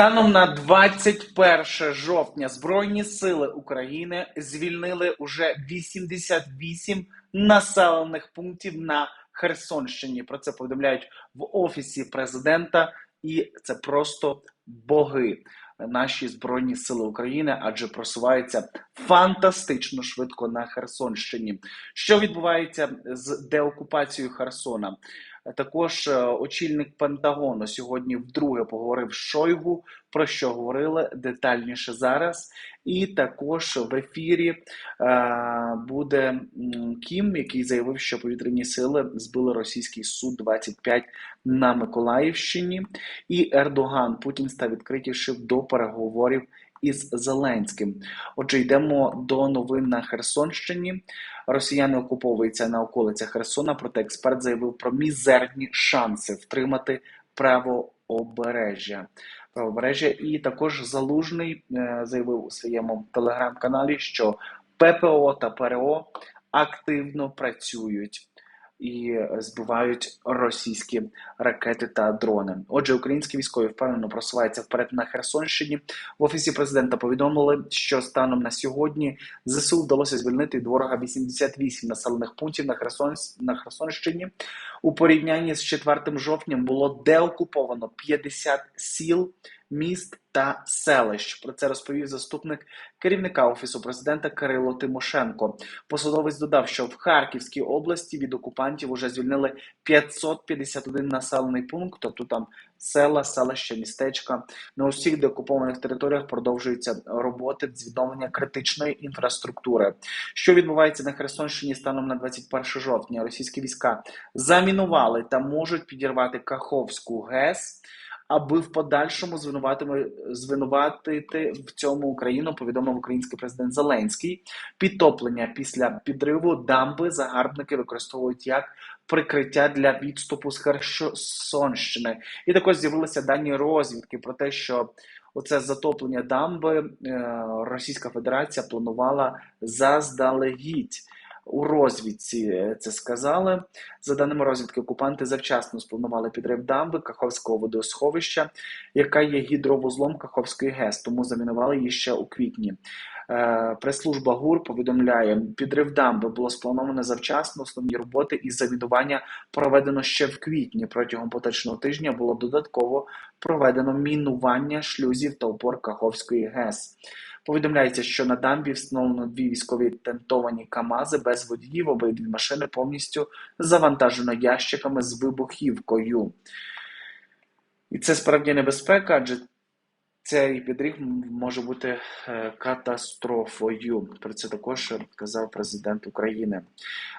Станом на 21 жовтня Збройні сили України звільнили уже 88 населених пунктів на Херсонщині. Про це повідомляють в офісі президента, і це просто боги. Наші збройні сили України, адже просуваються фантастично швидко на Херсонщині. Що відбувається з деокупацією Херсона? Також е, очільник Пентагону сьогодні вдруге поговорив з Шойгу, про що говорили детальніше зараз. І також в ефірі е, буде Кім, який заявив, що повітряні сили збили російський су 25 на Миколаївщині. І Ердоган Путін став відкритішим до переговорів із Зеленським. Отже, йдемо до новин на Херсонщині. Росіяни окуповуються на околицях Херсона, проте експерт заявив про мізерні шанси втримати правообережжя. Правобережжя і також залужний е, заявив у своєму телеграм-каналі, що ППО та ПРО активно працюють і збивають російські ракети та дрони. Отже, українські військові впевнено просуваються вперед на Херсонщині. В офісі президента повідомили, що станом на сьогодні ЗСУ вдалося звільнити від ворога 88 населених пунктів на Херсон на Херсонщині. У порівнянні з 4 жовтням було деокуповано 50 сіл. Міст та селищ про це розповів заступник керівника офісу президента Кирило Тимошенко. Посадовець додав, що в Харківській області від окупантів вже звільнили 551 населений пункт, тобто там села, селища, містечка. На усіх деокупованих територіях продовжуються роботи з відновлення критичної інфраструктури. Що відбувається на Херсонщині станом на 21 жовтня? Російські війська замінували та можуть підірвати Каховську ГЕС аби в подальшому звинуватити в цьому Україну, повідомив український президент Зеленський. Підтоплення після підриву дамби загарбники використовують як прикриття для відступу з Херсонщини. І також з'явилися дані розвідки про те, що Оце затоплення дамби е, Російська Федерація планувала заздалегідь у розвідці е, це сказали. За даними розвідки, окупанти завчасно спланували підрив дамби Каховського водосховища, яка є гідровузлом Каховської ГЕС, тому замінували її ще у квітні. Е, прес-служба ГУР повідомляє, підрив дамби було сплановано завчасно. Основні роботи із замінування проведено ще в квітні. Протягом поточного тижня було додатково проведено мінування шлюзів та опор Каховської ГЕС. Повідомляється, що на дамбі встановлено дві військові тентовані Камази без водіїв, обидві машини повністю завантажено ящиками з вибухівкою. І це справді небезпека, адже цей підрив може бути е, катастрофою. Про це також казав президент України.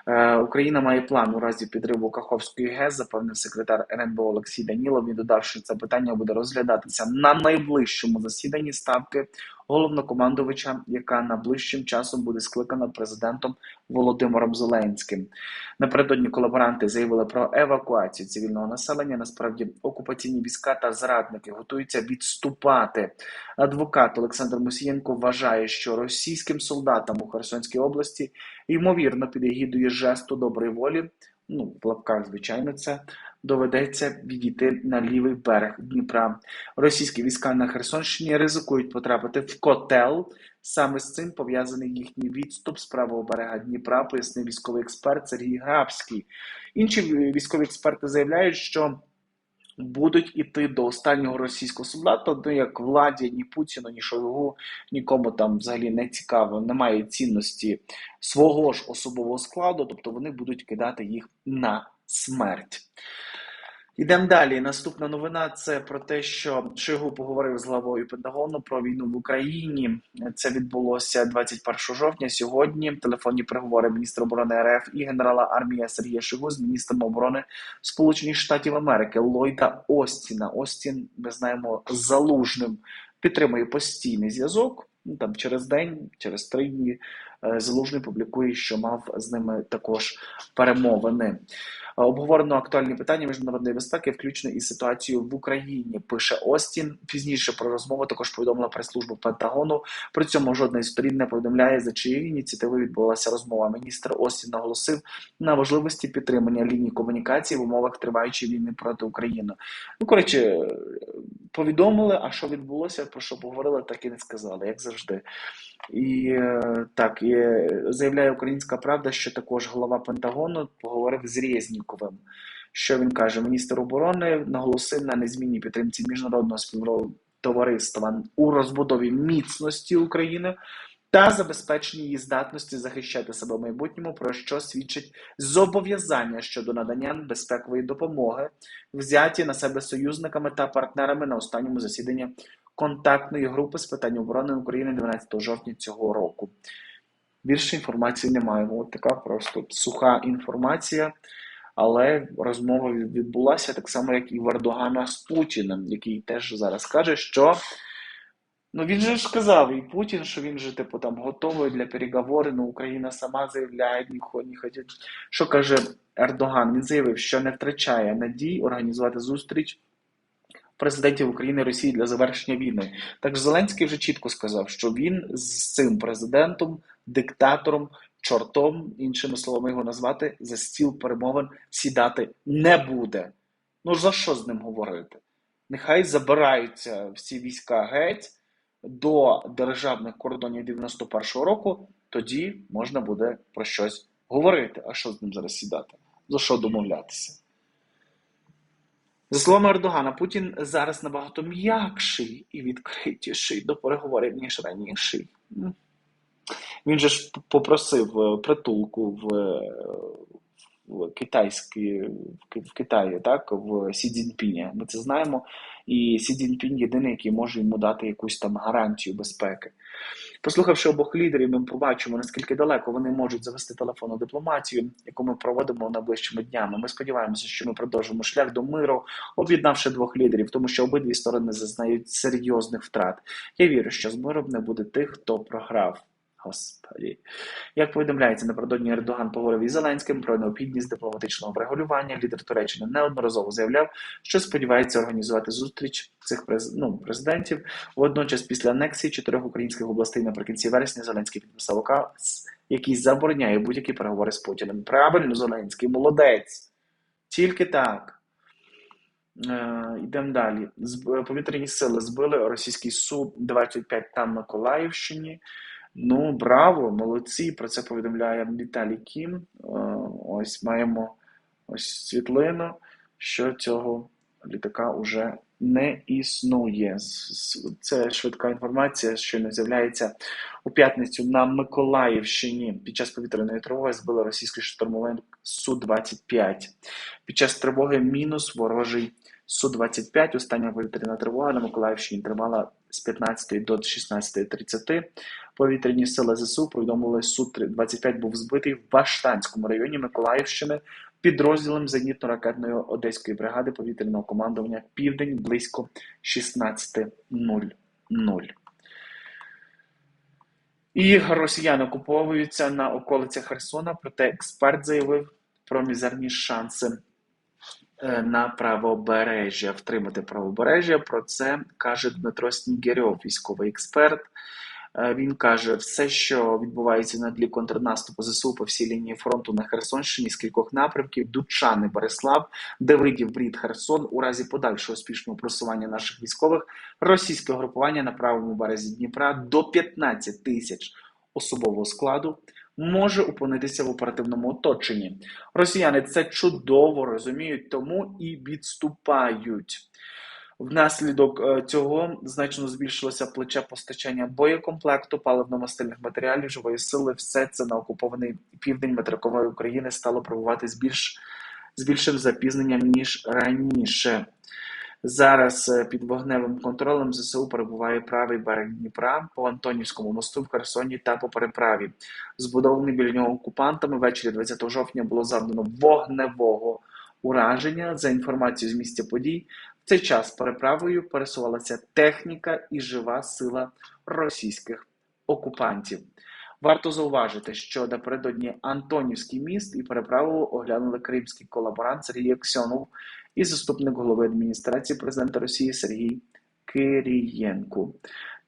Е, Україна має план у разі підриву Каховської ГЕС, запевнив секретар РНБО Олексій Данілов. Він додав, що це питання буде розглядатися на найближчому засіданні ставки головнокомандувача, яка найближчим часом буде скликана президентом Володимиром Зеленським. Напередодні колаборанти заявили про евакуацію цивільного населення. Насправді окупаційні війська та зрадники готуються відступати. Адвокат Олександр Мусієнко вважає, що російським солдатам у Херсонській області ймовірно під егідою жесту доброї волі. Ну, в лапках, звичайно, це доведеться відійти на лівий берег Дніпра. Російські війська на Херсонщині ризикують потрапити в котел. Саме з цим пов'язаний їхній відступ з правого берега Дніпра, пояснив військовий експерт Сергій Грабський. Інші військові експерти заявляють, що будуть іти до останнього російського солдата, ну як владі, ні Путіну, ні Шойгу, нікому там взагалі не цікаво, немає цінності свого ж особового складу, тобто вони будуть кидати їх на смерть. Ідемо далі. Наступна новина це про те, що Шойгу поговорив з главою Пентагону про війну в Україні. Це відбулося 21 жовтня. Сьогодні телефонні переговори міністра оборони РФ і генерала армії Сергія Шойгу з міністром оборони Сполучених Штатів Америки Ллойда Остіна. Остін ми знаємо залужним підтримує постійний зв'язок. Ну там через день, через три дні е, залужний публікує, що мав з ними також перемовини. Обговорено актуальні питання міжнародної безпеки, включно із ситуацією в Україні. Пише Остін. Пізніше про розмову також повідомила прес-служба Пентагону. При цьому жодна із сторін не повідомляє, за чиєю ініціативою відбулася розмова. Міністр Остін наголосив на важливості підтримання лінії комунікації в умовах триваючої війни проти України. Ну коротше, повідомили, а що відбулося, про що поговорили, так і не сказали, як завжди. І е, так, і заявляє Українська Правда, що також голова Пентагону поговорив з Резніковим. Що він каже? Міністр оборони наголосив на незмінній підтримці міжнародного співтовариства у розбудові міцності України та забезпеченні її здатності захищати себе в майбутньому, про що свідчить зобов'язання щодо надання безпекової допомоги, взяті на себе союзниками та партнерами на останньому засіданні контактної групи з питань оборони України 12 жовтня цього року. Більше інформації немає. От така просто суха інформація. Але розмова відбулася так само, як і в Ердогана з Путіним, який теж зараз каже, що ну він же ж казав, і Путін, що він же типу там готовий для переговорів, ну Україна сама заявляє, ніхто не хотів. Що каже Ердоган? Він заявив, що не втрачає надій організувати зустріч президентів України і Росії для завершення війни. Так Зеленський вже чітко сказав, що він з цим президентом, диктатором, чортом, іншими словами його назвати, за стіл перемовин сідати не буде. Ну за що з ним говорити? Нехай забираються всі війська геть до державних кордонів 91-го року, тоді можна буде про щось говорити. А що з ним зараз сідати? За що домовлятися? За словами Ердогана, Путін зараз набагато м'якший і відкритіший до переговорів, ніж раніше. Він же ж попросив е, притулку в в китайській в Китаї, так в Сі Цзіньпіні. Ми це знаємо. І Сі Цзіньпінь єдиний, який може йому дати якусь там гарантію безпеки. Послухавши обох лідерів, ми побачимо, наскільки далеко вони можуть завести телефонну дипломатію, яку ми проводимо найближчими днями. Ми сподіваємося, що ми продовжимо шлях до миру, об'єднавши двох лідерів, тому що обидві сторони зазнають серйозних втрат. Я вірю, що з миром не буде тих, хто програв. Господі. Як повідомляється, напередодні Ердоган поговорив із Зеленським про необхідність дипломатичного врегулювання. Лідер Туреччини неодноразово заявляв, що сподівається організувати зустріч цих ну, президентів. Водночас, після анексії чотирьох українських областей наприкінці вересня Зеленський підписав указ, який забороняє будь-які переговори з Путіним. Правильно, Зеленський, молодець. Тільки так. Е, Йдемо далі. Повітряні сили збили російський су 25 там на Миколаївщині. Ну, браво, молодці! Про це повідомляє Віталій Кім. Е, ось маємо ось світлину, що цього літака вже не існує. Це швидка інформація, що не з'являється у п'ятницю на Миколаївщині. Під час повітряної тривоги збили російський штурмовик Су-25. Під час тривоги мінус ворожий Су-25. Остання повітряна тривога на Миколаївщині тривала з 15 до 16.30. Повітряні сили ЗСУ повідомили, Су-25 був збитий в Баштанському районі Миколаївщини підрозділом зенітно-ракетної Одеської бригади повітряного командування Південь близько 16.00. І росіяни окуповуються на околицях Херсона, проте експерт заявив про мізерні шанси на правобережжя, втримати правобережжя. Про це каже Дмитро Снігерьов, військовий експерт. Е, він каже, все, що відбувається на тлі контрнаступу ЗСУ по всій лінії фронту на Херсонщині з кількох напрямків, Дучани, Береслав, Давидів, Брід, Херсон, у разі подальшого успішного просування наших військових, російське групування на правому березі Дніпра до 15 тисяч особового складу може опинитися в оперативному оточенні. Росіяни це чудово розуміють, тому і відступають. Внаслідок е, цього значно збільшилося плече постачання боєкомплекту, паливно-мастильних матеріалів, живої сили. Все це на окупований південь материкової України стало пробувати з більш з більшим запізненням ніж раніше. Зараз е, під вогневим контролем ЗСУ перебуває правий берег Дніпра по Антонівському мосту в Херсоні та по переправі. Збудований біля нього окупантами ввечері 20 жовтня було завдано вогневого ураження. За інформацією з місця подій, в цей час переправою пересувалася техніка і жива сила російських окупантів. Варто зауважити, що напередодні Антонівський міст і переправу оглянули кримський колаборант Сергій Аксьонов і заступник голови адміністрації президента Росії Сергій Кирієнко.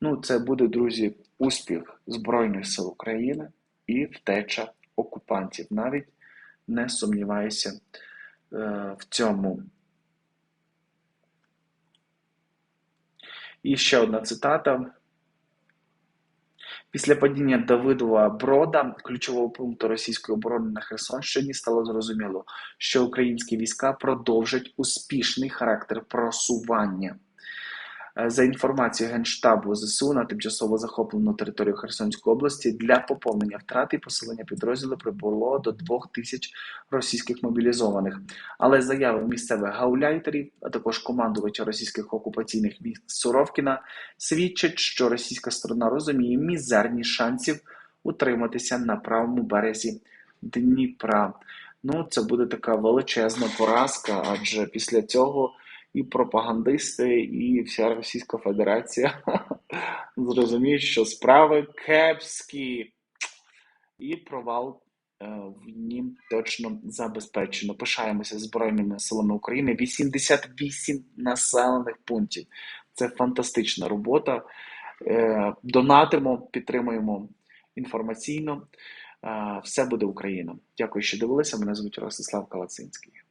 Ну, це буде, друзі, успіх Збройних сил України і втеча окупантів. Навіть не сумніваюся е, в цьому. І ще одна цитата. Після падіння Давидова Брода, ключового пункту російської оборони на Херсонщині, стало зрозуміло, що українські війська продовжать успішний характер просування. Е, За інформацією Генштабу ЗСУ на тимчасово захоплену територію Херсонської області для поповнення втрат і посилення підрозділу прибуло до двох тисяч російських мобілізованих. Але заяви місцевих гауляйтерів, а також командувача російських окупаційних військ Суровкіна свідчать, що російська сторона розуміє мізерні шансів утриматися на правому березі Дніпра. Ну, це буде така величезна поразка, адже після цього і пропагандисти, і вся Російська Федерація зрозуміють, що справи кепські, і провал е, в нім точно забезпечено. Пишаємося Збройними силами України. 88 населених пунктів. Це фантастична робота. Е, Донатимо, підтримуємо інформаційно. Е, Все буде Україна. Дякую, що дивилися. Мене звуть Ростислав Калацинський.